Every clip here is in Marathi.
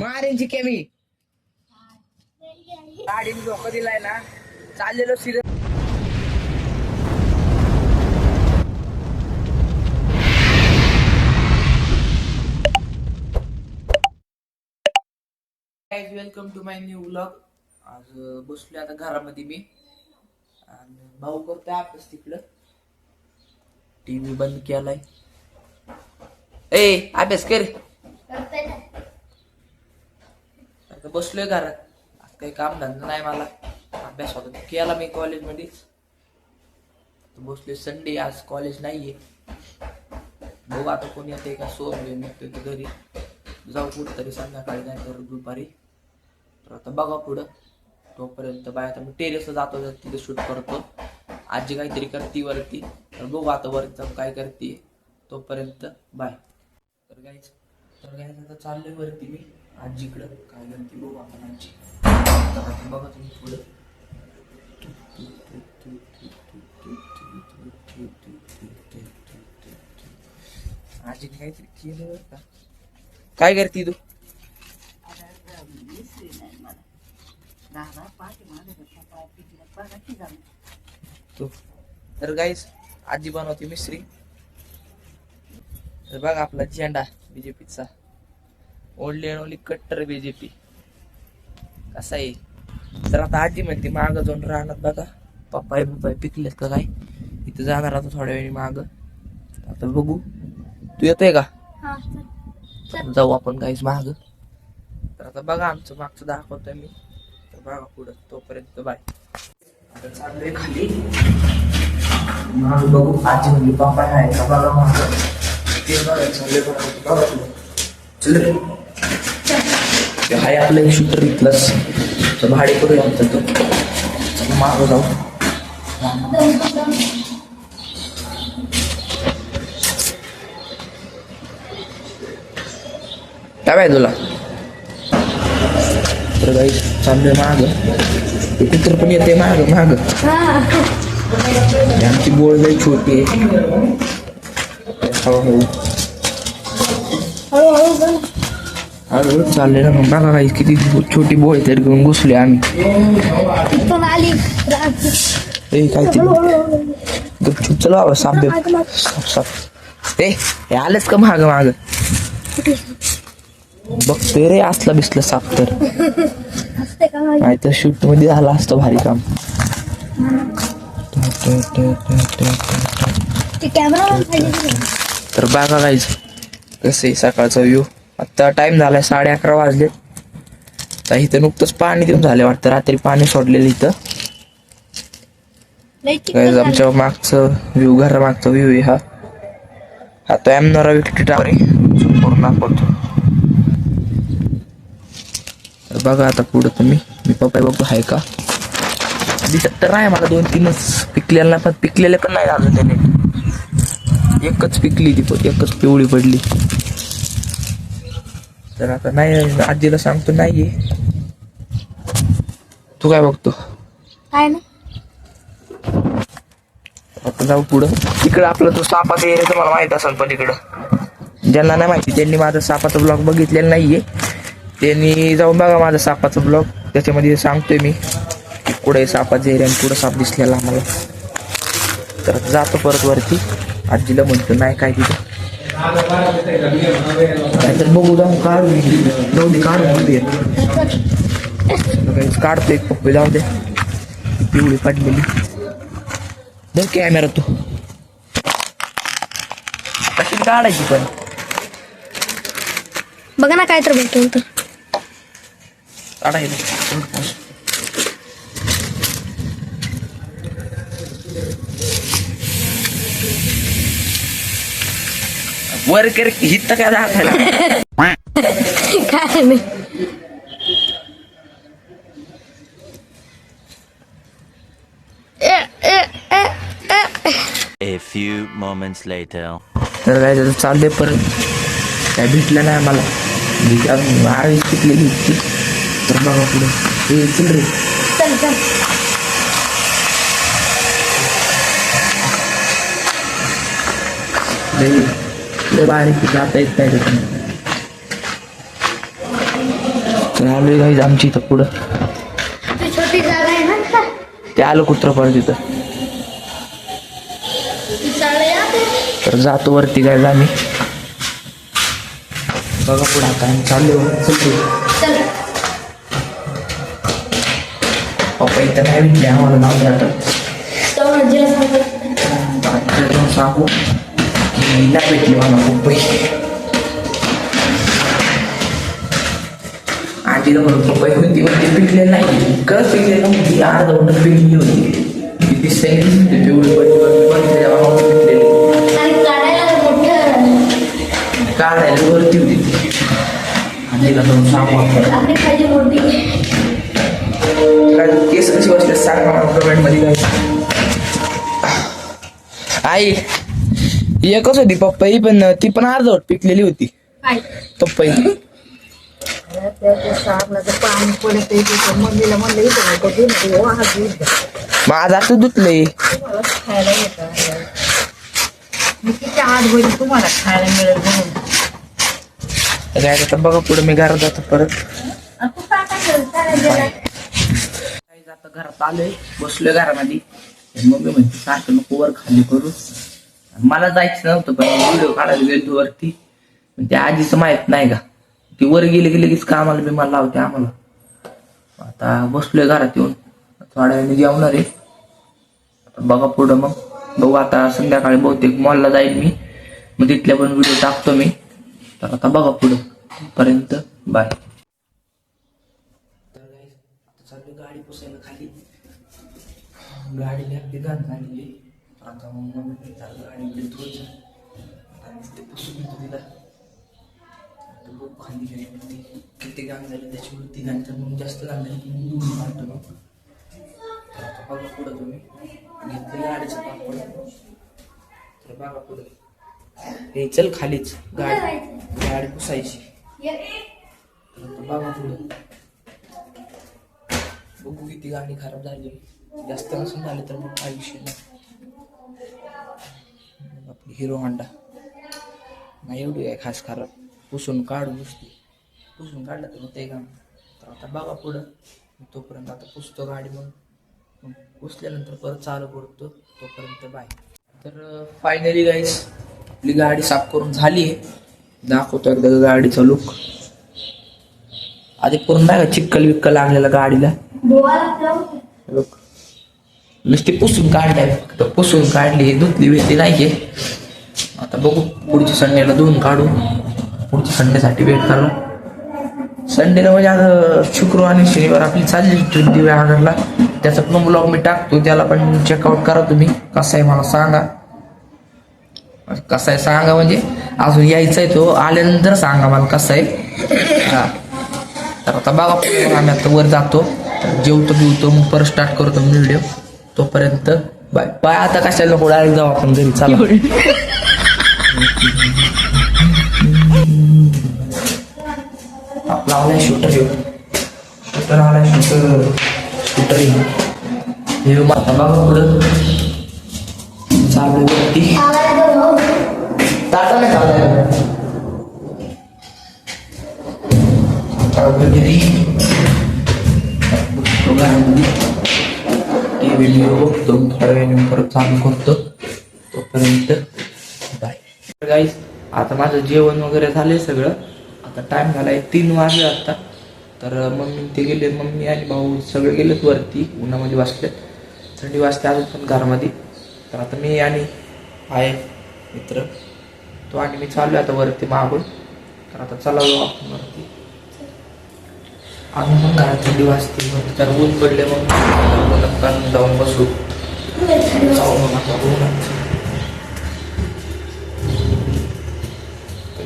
मारेंची केमी गाडीने धोका दिलाय ना. चाललेलो सिर welcome to my new vlog आज अं, बसलोय आता घरामध्ये मी. आणि भाऊ करतोय अभ्यास तिकडं. टीव्ही बंद केलाय. ए अभ्यास कर. तर बसलोय घरात. आज काही काम धंदा नाही मला. अभ्यास होता. केला मी कॉलेजमध्येच आता बसलोय संडे आज कॉलेज नाहीये. बघू आता कोणी येते का. सोडले निघतोय तर घरी. जाऊ कुठं तरी संध्याकाळी नाही तर दुपारी. तर आता बघा पुढं. तोपर्यंत बाय. आता मी टेरेसला जातो तर तिथे शूट करतो. आजी काहीतरी करते वरती. तर बघू आता वरती जाऊन काय करते तोपर्यंत बाय. तर गायच तर गायच आता चाललोय वरती मी. आजीकडं. काय करते बघू आपण आजी. आता बघा तुम्ही पुढं. आजीने काहीतरी केलं का? काय करते तू? तू. तर गाईस आजी बनवते मिश्री. तर बघा आपला झेंडा बीजेपीचा ओढली आणि ओढली कट्टर बीजेपी कसा आहे? तर आता आजी म्हणते माग जाऊन राहणार बघा. पप्पाय बिप्पाय पिकलेत का काय? इथं जाणार आता थोड्या वेळी माग. आता बघू. तू येतोय का? जाऊ आपण काहीच माग. तर आता बघा आमचं मागचं दाखवतोय मी. तर बघा पुढं. तोपर्यंत बाय. आता चाललोय खाली. माग बघू. आजी म्हणली पप्पा आहे का? बघा माग. ते बघा बघा. बघा. चल हाय आपलं एक शूटर इथलंच तर भाडे करूया आमचं तो. मागं जाऊ. काय पाहिजे तुला? तर काही चाललोय माग. कुत्र पण येते माग माग. आमची बोळ लई छोटी आहे. हळूहळू. हळूहळू चालले ना मग. बघा काही किती छोटी बोळ तरी घेऊन घुसले आम्ही. ए काय ते? गपचूप चला बाबा साप. साप ए हे आलेच का माग माग? बघतोय रे असला बिसला साप तर. नाही तर शूटमध्ये झालं असतं भारी काम. तर बघा काहीच कसं आहे सकाळचा व्ह्यू आता टाइम झालाय साडे अकरा वाजले. तर इथं नुकतंच पाणी देऊन झाले वाटतं. रात्री पाणी सोडलेलं इथं. आमच्या मागचं व्ह्यू घरा मागचा व्ह्यू आहे हा. हा तो एमनोरा विकटी टावर आहे. पूर्ण दाखवतो. तर बघा आता पुढं तुम्ही. मी पप्पा बघतो आहे का? दिसत तर नाही मला दोन तीनच. पिकलेलं नाही पण पिकलेले पण नाही झालं त्याने. एकच पिकली ती एकच पिवळी पडली. तर आता नाही आजीला सांगतो नाहीये. तू काय बघतो? काय ना आता जाऊ पुढं. तिकडं आपलं तो सापाचा एरिया तुम्हाला माहीत असेल पण इकडं. ज्यांना नाही माहिती त्यांनी माझा सापाचा ब्लॉग बघितलेला नाहीये. त्यांनी जाऊन बघा माझा सापाचा ब्लॉग त्याच्यामध्ये सांगतोय मी. कुठे सापाचा एरिया आणि कुठं साप दिसलेला आम्हाला. तर जातो परत वरती. आजीला म्हणतो नाही काय तिथं. काय तर बघू जाऊ काढू जाऊ दे काहीच काढतो एक पप्पी जाऊ दे. पिवळी पडलेली. बघ कॅमेरा तू. कशी काढायची पण. बघा ना काय तर भेटतो तर काढायला वर कर हित काय दाखवायला काय नाही ए, ए, ए, ए. A few moments later. तर काय झालं चाललंय परत काय भेटलं नाही मला म्हणजे अजून आळी शिकलेली होती तर बघा पुढे हे चल रे चल चल लई लई बारीक जाता येत नाही तर आलोय गाईज आमची इथं पुढं. ती छोटी जागा आहे ना का? ते आलं कुत्र पण तिथं ती. तर जातो वरती गाईज आम्ही. बघा पुढं आता आम्ही चाललो. चलतो चल. पप्पा इथं नाही भेटले आम्हाला नाव द्या तेवढं जे सांगत आता जाऊन सांगू की नाही भेटली मला खूप पैसे आजीला म्हणून पप्पा होती पण ते पिकले नाही कळत पिकले नव्हती अर्धा वंट पिकली होती किती सैनिक होते तेवढे पडले पडले पडले तेव्हा मग पिकलेले आणि काढायला मोठं काढायला वरती होती ती. आजीला जाऊन सांगू आपण आपली पाहिजे मोठी काय केस कशी बसले सांगा मला कमेंटमध्ये काय आई एकच होती पप्पाई पण ती पण अर्धवट पिकलेली होती. काय? पप्पाई पाणी पडत मम्मीला म्हणलं इथं हा. द्या. माझा असं धुतलंय. तुम्हाला खायला येतं मी किती आठ बहिणी तुम्हाला खायला मिळेल म्हणून काय आता बघा पुढे मी घरात जातो परत. आणि तू काय काय करायला आता घरात आलोय बसलोय घरामध्ये. मम्मी म्हणते सारखं नको वर खाली करू. मला जायचं नव्हतं पण व्हिडिओ काढायला गेलो वरती. पण त्या आजीचं माहीत नाही का? ती वर गेले की लगेच कामाला बी मला लावते आम्हाला. आता बसलोय घरात येऊन. थोड्या वेळाने जेवणार आहे. बघा पुढं मग. बघू आता संध्याकाळी बहुतेक मॉलला जाईल मी. मग तिथल्या पण व्हिडिओ टाकतो मी. तर आता बघा पुढं. पर्यंत बाय गाडी पुसायला खाली. गाडीला आपली गाण झालेली आता मग मम्मी चालू गाडी इकडे आता आणि ते पुसून घेतो तिला. आता खूप खाली गेली ती किती गाण झाली त्याच्यामुळे ती गाणं तर मग जास्त गाण झाली की मग दोन काढतो मग तर आता बघा पुढं तुम्ही. घेतलं गाडीचं पापड तर बघा पुढं. हे चल खालीच. गाडी. गाडी पुसायची. तर बघा पुढं. बघू किती गाडी खराब झाली. जास्त नसून झाली तर मग काय विषय नाही. हिरो होंडा नाही एवढी काय खास खराब? पुसून काढू नुसती. पुसून काढलं तर होते काम तर आता बघा पुढं. तोपर्यंत आता पुसतो गाडी मग. पुसल्यानंतर परत चालू करतो. तोपर्यंत बाय तर फायनली गाईस आपली गाडी साफ करून झाली आहे. दाखवतो एकदा गाडीचा लुक आधी पूर्ण नाही का चिक्कल विक्कल लागलेला गाडीला बघ नुसती पुसून काढलाय फक्त पुसून काढली धुतली वेळी नाही आहे. आता बघू पुढच्या संडेला धुवून काढू. पुढच्या संडेसाठी वेट करा. संडेला म्हणजे आता शुक्रवार आणि शनिवार आपली चालली ट्रिप दिव्यागरला त्याचा पण ब्लॉग मी टाकतो त्याला पण चेकआउट करा तुम्ही. कसं आहे मला सांगा. कसं आहे सांगा म्हणजे अजून यायचं आहे तो आल्यानंतर सांगा मला कसं आहे. हा. तर आता बघा आम्ही आता वर जातो. जेवतो बिवतो मग परत स्टार्ट करतो मी व्हिडिओ तोपर्यंत बाय. बाय. आता कशाला नको डायरेक्ट जाऊ आपण घरी. चला. आपला आलाय शूटर येऊ शूटर आलाय शूटर शूटर येऊ हे बघा पुढं. चालू वरती. चालू करतो. तोपर्यंत बाय गाईज आता माझं जेवण वगैरे झालंय सगळं. आता टाइम झालाय तीन वाजले आता. तर मम्मी ते गेले मम्मी आणि भाऊ सगळे गेलेत वरती. उन्हामध्ये वाचलेत थंडी वाजते अजून पण घरामध्ये. तर आता मी आणि आहे मित्र. तो आणि मी चाललो आता वरती मागून. तर आता चालवलो आपण वरती. आम्ही पण घरात थंडी वाजते. मग तर ऊन पडले मग जाऊन बसू जाऊ मग आता उन्हात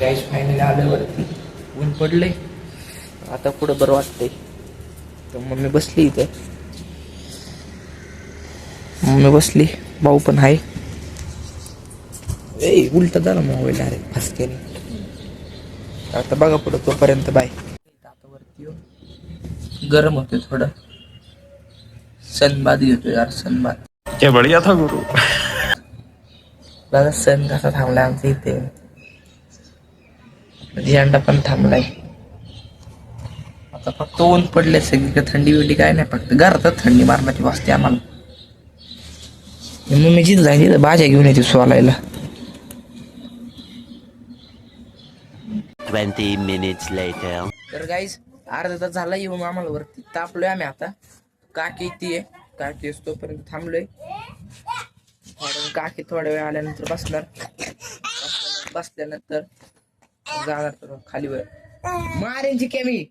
गाईस फायनली आल्यावरती ऊन पडलंय आता पुढं बरं वाटतंय तर मम्मी बसली इथे मम्मी बसली भाऊ पण आहे ए उलट झाला मोबाईल डायरेक्ट फसकेने आता बघा पुढं तोपर्यंत बाय आता वरती येऊन गरम होते थोडं. सनबाद घेतो यार सनबाद. क्या बढ़िया था गुरु। बघा सण कसा थांबलाय आमच्या इथे झेंडा पण थांबलाय आता आता फक्त ऊन पडले सगळीकडे थंडी बिंडी काय नाही फक्त घरातच थंडी मारण्याची वाजते आम्हाला मग मी जिथं जाईल तिथं भाज्या घेऊन येते सोलायला 20 minutes later. तर गाईज अर्धा तास झाला येऊन आम्हाला वरती तापलोय आम्ही आता. काकी ती आहे काकी असतो तोपर्यंत थांबलोय. थोड्या काकी थोड्या वेळ आल्यानंतर बसणार. बसल्यानंतर- जाणार तर खाली वर. मारेंची केमी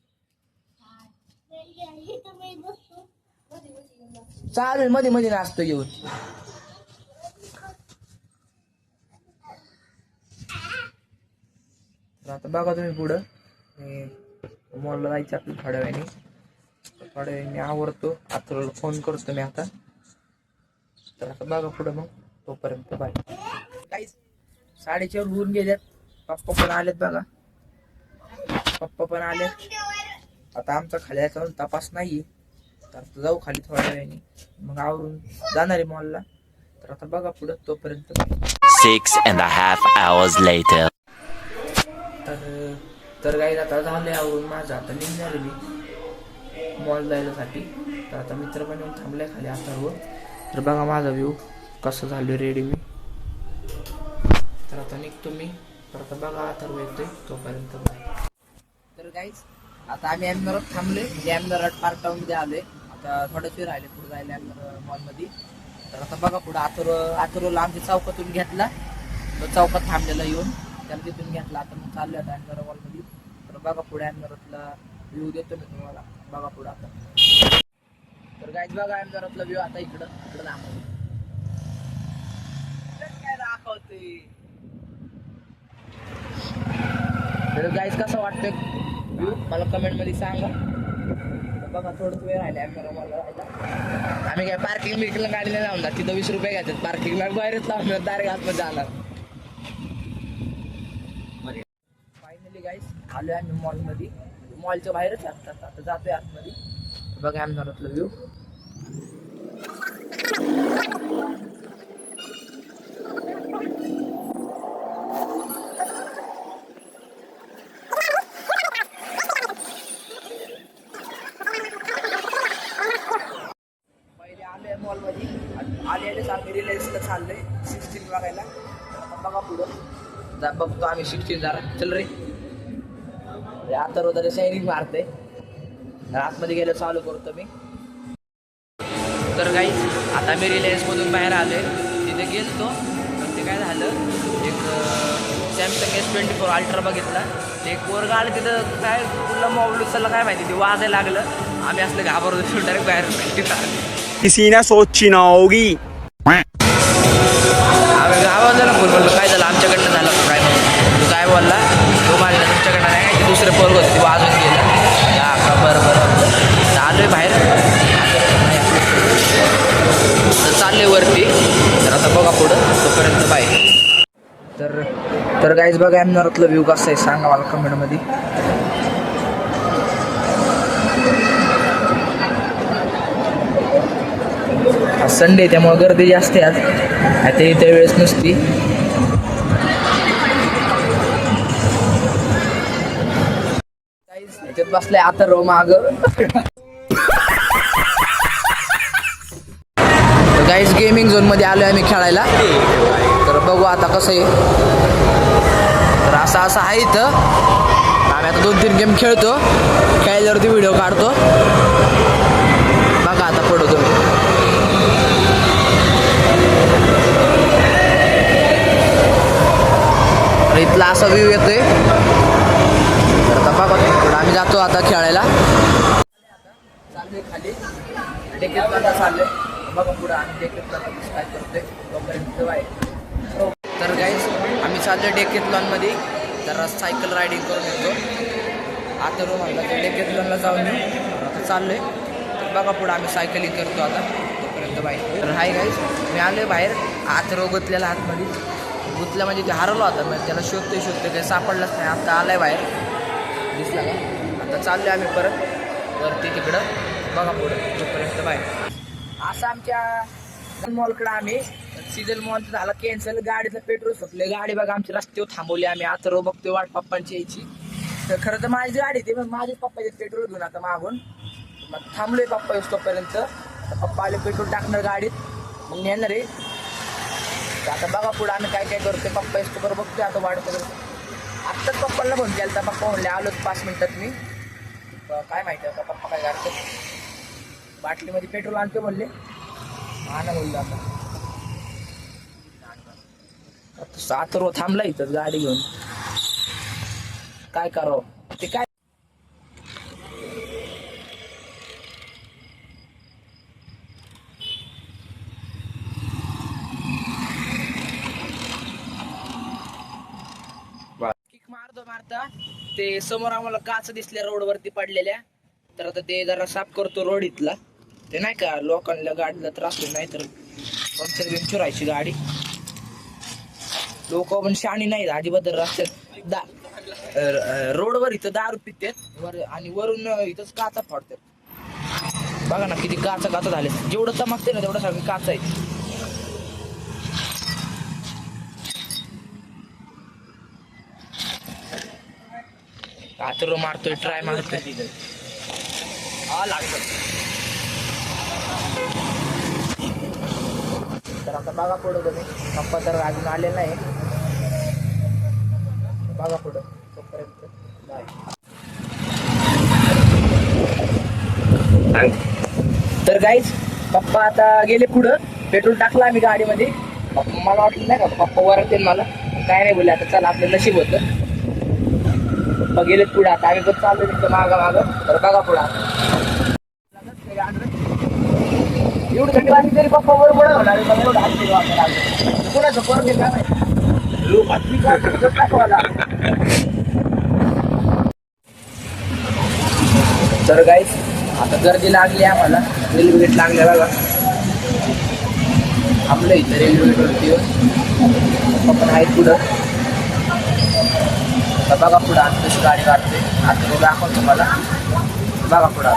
चालेल मध्ये मध्ये नाचतो येऊन. आता बघा तुम्ही पुढं. मॉलला जायचं आपलं थोड्या वेळाने. थोड्या वेळाने आवडतो आता फोन करतो मी आता. तर आता बघा पुढं मग. तोपर्यंत बाय काहीच साडेचार होऊन गेल्यात पप्पा पण आलेत बघा. पप्पा पण आलेत. आता आमचा खाली याच्यावर तपास नाहीये. तर आता जाऊ खाली थोड्या वेळाने. मग आवरून जाणार आहे मॉलला तर आता बघा पुढं तोपर्यंत. And a half hours later. तर तर काही आता झाले आवरून माझं. आता निघणार मी. मॉल जायसाठी तर आता मित्र पण येऊन थांबले खाली आतावर. तर बघा माझा व्ह्यू कसं झालं रेडी मी. तर आता निघतो मी. तर आता बघा अथर्व येतोय तोपर्यंत bye. तर काहीच आता आम्ही अॅमनरात थांबले म्हणजे अॅमनरात पार्क टाऊनमध्ये आले आता थोडंच वेळ राहिले पुढे जायला अॅमनर मॉलमध्ये तर आता बघा पुढं आथर्व आथर्वला आमच्या चौकातून घेतला. तो चौकात थांबलेला येऊन. त्याला तिथून घेतला. आता मग चाललो आता अॅमनर मॉलमध्ये तर बघा पुढे अॅमनरातला व्ह्यू देतो मी तुम्हाला. बघा पुढं आता. तर गाईज बघा अॅमनरातला व्ह्यू आता इकडं इकडं दाखवतो काय दाखवते तर गाईज कसं वाटतं व्यू मला कमेंटमध्ये सांगा. तर बघा थोडं वेळ राहिले अॅमनर आम्ही काय पार्किंग बिर्किंगला गाडीला नाही लावणार तिथं वीस रुपये घेतात. पार्किंगला बाहेरच लावणार डायरेक्ट आतमध्ये जाणार. फायनली गाईस आलोय आम्ही मॉलमध्ये मॉलच्या बाहेरच आहे आता आता जातोय आतमध्ये. बघा आमदारातलं व्ह्यू पहिले मॉलमध्ये. आले आम्ही रिलायन्सला चाललोय. सिक्स्टीन बघायला. बघा पुढं. बघतो आम्ही सिक्स्टीन जरा. चल रे. आता वगैरे शायनिंग मारते. आतमध्ये गेलं चालू करतो मी. तर काही आता मी रिलायन्समधून बाहेर आलोय. तिथे गेलतो. तर ते काय झालं एक Samsung S twenty four ultra बघितला. ते एक वर्ग आलं तिथं काय कुठला मोबाईल उचलला काय माहिती ते वाजायला लागलं. आम्ही असलं घाबरतो डायरेक्ट बाहेर तिथं आलो. किसी ने सोची ना होगी. आम्ही गावाला फोन म्हणलं काय झालं आमच्याकडनं झालं काय काय बोलला? दुसरे पोरग होते ते वाजून गेलं. या का बरं बरं चालू आहे बाहेर. तर चालले वरती. तर आता बघा पुढं तोपर्यंत बाय तर तर गाईज बघा एमनारातलं व्ह्यू कसं आहे सांगा मला कमेंटमध्ये आज संडे त्यामुळे गर्दी जास्त आहे आज. आता इथे वेळेस नसती. बसलाय आता रो माग. गाईज गेमिंग झोनमध्ये आलोय आम्ही खेळायला. तर बघू आता कसं आहे. तर असं असं आहे इथं. आम्ही आता दोन तीन गेम खेळतो. खेळल्यावरती व्हिडिओ काढतो. बघा आता पडतो तुम्ही. इथला असा व्ह्यू येतोय. बघा. पुढं आम्ही जातो आता खेळायला. चाललोय खाली डेकेतला चाललोय बघा पुढं आम्ही डेकेतला काय करतोय तोपर्यंत बाय तर गाईज आम्ही चाललोय डेकेतलॉनमध्ये जरा सायकल रायडिंग करून येतो. आता रूम आणला तर डेकेतलॉनला जाऊन येऊ. आता चाललो तर बघा पुढं आम्ही सायकलिंग करतो आता. तोपर्यंत बाहेर तर हाय गाईज मी आलो बाहेर. आत रो गुतलेला आतमध्ये. गुतल्या म्हणजे ते हरवलं होता मग त्याला शोधतोय शोधतोय काही सापडलंच नाही. आता आलाय बाहेर. दिसला का आता चाललो आम्ही परत. वरती तिकडं. बघा पुढं जोपर्यंत बाय असं आमच्या मॉलकडं आम्ही. सीझन मॉल झाला कॅन्सल गाडीचं पेट्रोल संपले गाडी बघा आमची रस्त्यावर थांबवली आम्ही. आता रो बघतोय वाट पप्पांची यायची. तर खरं तर माझी गाडी ते पण माझे पप्पाचे पेट्रोल घेऊन आता मागून. मग थांबलोय पप्पा येऊस तोपर्यंत तर पप्पा आले पेट्रोल टाकणार गाडीत. मग नेणार आहे. आता बघा पुढं आम्ही काय काय करतो पप्पा येतो बरोबर बघतोय. आता वाढतो करतो आत्ताच पप्पाला फोन केला तर पप्पा म्हणले आलो पाच मिनिटात मी काय माहिती आता पप्पा काय करतात? बाटलीमध्ये पेट्रोल आणतो म्हणले. आणा बोललो आता आता सात रो थांबला इथं गाडी घेऊन. काय करावं? ते काय किक मारतो मारता. ते समोर आम्हाला काच दिसल्या रोडवरती पडलेल्या. तर आता ते जरा साफ करतो रोड इथला. ते नाही का लोकांना गाडीला त्रास होईल नाही तर पंक्चर बिन चुरायची गाडी. लोक पण शाणी नाही अजिबात रस्त्यात. दा रोडवर इथं दारू पितात वर आणि वरून इथंच काचा फाडतात. बघा ना किती काचा काचा झाले. जेवढं चमकते ना तेवढं सगळं काचा आहे. कातर मारतोय ट्राय मारतोय. तर आता बघा पुढं तुम्ही. पप्पा तर अजून आले नाही. बघा पुढं. तोपर्यंत बाय तर गाईज पप्पा आता गेले पुढं. पेट्रोल टाकलं आम्ही गाडीमध्ये. पप्पा मला वाटलं नाही का पप्पा वरतील मला. काय नाही बोलले आता चला आपलं नशीब होतं. पप्पा गेलेत पुढे आता. आम्ही पण चाललो तिथं मागं मागं. तर बघा पुढं एवढी थंडी वाजली तरी पप्पा बरोबर होणार कुणाचं पोरं ते काय लोक तर गाईस आता गर्दी लागली आम्हाला. रेल्वे गेट लागल्या बघा. आपलं इथं रेल्वे गेटवरती येऊन. पण आहेत पुढं. तर बघा पुढं आता तशी गाडी काढते आता मी दाखवतो तुम्हाला. बघा पुढं.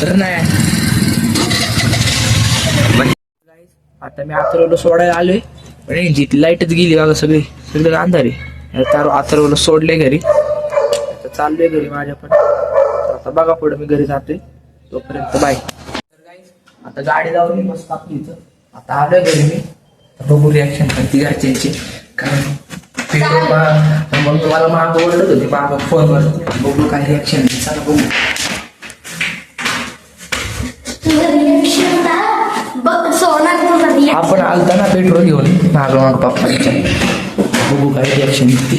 तर नाही. आता मी अथर्वला सोडायला आलोय. पण यांची लाईटच गेली बघा सगळी. सगळं अंधारी तर अथर्वला सोडले घरी. आता चाललोय घरी माझ्या पण. आता बघा पुढं मी घरी जातोय. तोपर्यंत बाय आता गाडी लावली मस्त आपली इथं. आता आलोय घरी मी. बघू रिॲक्शन करते घरच्यांची. कारण पेट्रोल मा- मग तुम्हाला माग ओरडत होती माग फोनवर बघू काय रिॲक्शन चला बघू आपण आलता ना पेट्रोल घेऊन माग माग पप्पांच्या बघू काय रिॲक्शन ती